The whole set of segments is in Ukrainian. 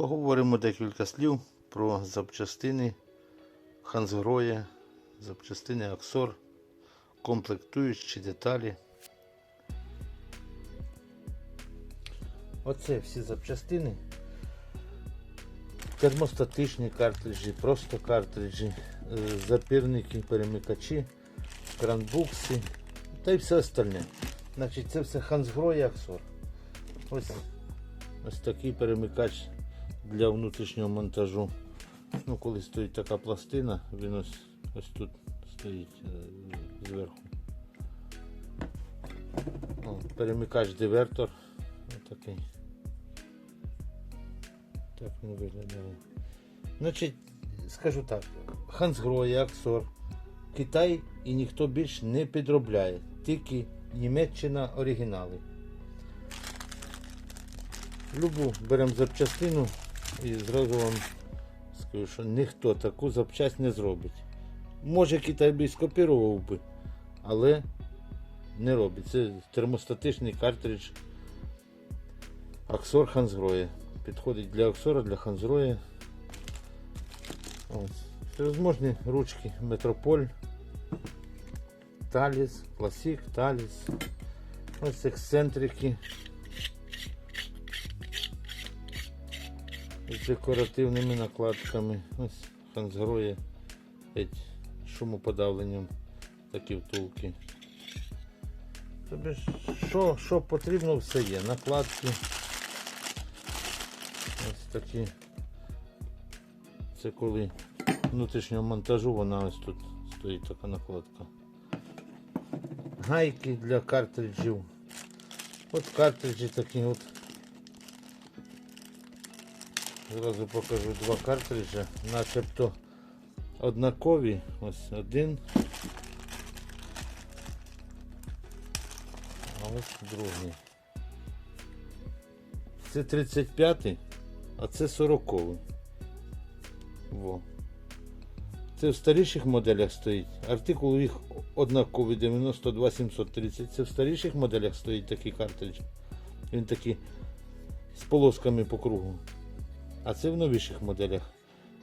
Поговоримо декілька слів про запчастини Хансгроя, запчастини Аксор, комплектуючі деталі. Оце всі запчастини. Термостатичні картриджі, просто картриджі, е, запірники, перемикачі, кранбукси та й все остальне. Значить, це все Хансгрой Аксор. Ось, ось такий перемикач для внутрішнього монтажу. Ну, коли стоїть така пластина, він ось, ось тут стоїть е, зверху. О, перемикач дивертор. Отакий. Так він виглядає. Значить, скажу так, Хансгрой, Аксор, Китай і ніхто більш не підробляє, тільки Німеччина оригінали. Любу беремо запчастину і зразу вам скажу, що ніхто таку запчасть не зробить. Може Китай би скопірував би, але не робить. Це термостатичний картридж Аксор Хансгроя. Підходить для Аксора, для Хансгроя. Ось. Всевозможні ручки Метрополь, Таліс, Класік, Таліс. Ось ексцентрики. З декоративними накладками. Ось хансгроє геть шумоподавленням такі втулки. Тобі що, що потрібно, все є. Накладки. Ось такі. Це коли внутрішнього монтажу вона ось тут стоїть така накладка. Гайки для картриджів. От картриджі такі от. Зразу покажу два картриджа, начебто однакові. Ось один. А ось другий. Це 35-й, а це 40-й. Во. Це в старіших моделях стоїть. Артикул їх однаковий 92730. Це в старіших моделях стоїть такий картридж. Він такий з полосками по кругу. А це в новіших моделях.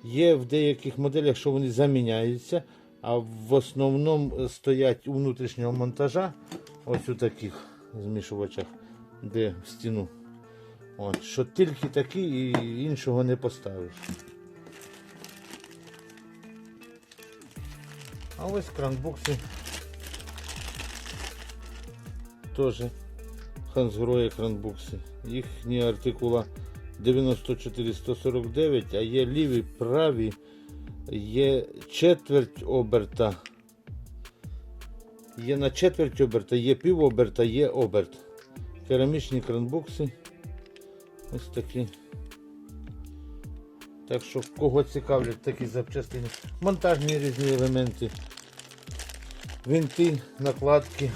Є в деяких моделях, що вони заміняються, а в основному стоять у внутрішнього монтажа, ось у таких змішувачах, де в стіну. От, що тільки такі і іншого не поставиш. А ось кранбукси. Теж Хансгроє кранбукси. Їхні артикула 94-149, а є ліві, праві, є четверть оберта. Є на четверть оберта, є пів оберта, є оберт. Керамічні кранбукси. Ось такі. Так що кого цікавлять такі запчастини. Монтажні різні елементи. Винти, накладки.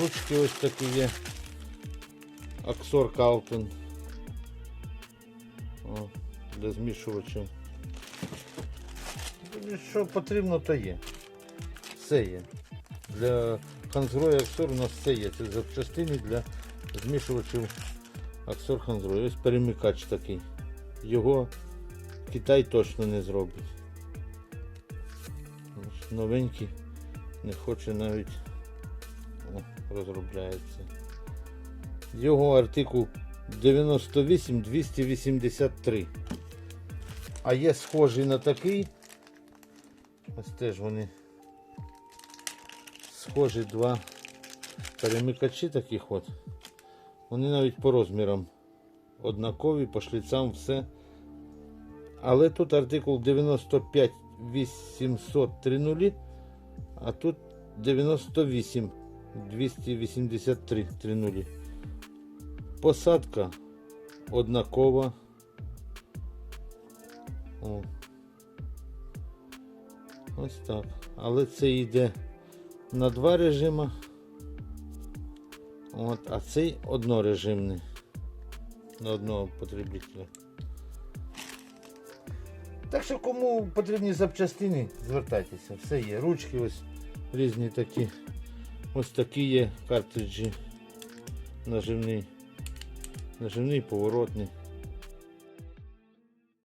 Ручки ось такі є. Аксор Калтон. Для змішувачів. Тобі Що потрібно, то є. Все є. Для Хансгроя Аксор у нас все є. Це запчастини для змішувачів Аксор Хансгрой. Ось перемикач такий. Його Китай точно не зробить. Новенький не хоче навіть розробляється. Його артикул 98 283. А є схожий на такий. Ось теж вони схожі два перемикачі таких от. Вони навіть по розмірам однакові, по шліцам все. Але тут артикул 95 800 а тут 98 283 30. Посадка однакова. О. Ось так. Але це йде на два режима. От, а цей однорежимний. На одного потребителя. Так що кому потрібні запчастини, звертайтеся. Все є. Ручки ось різні такі. Ось такі є картриджі. Наживний. Наживний поворотний.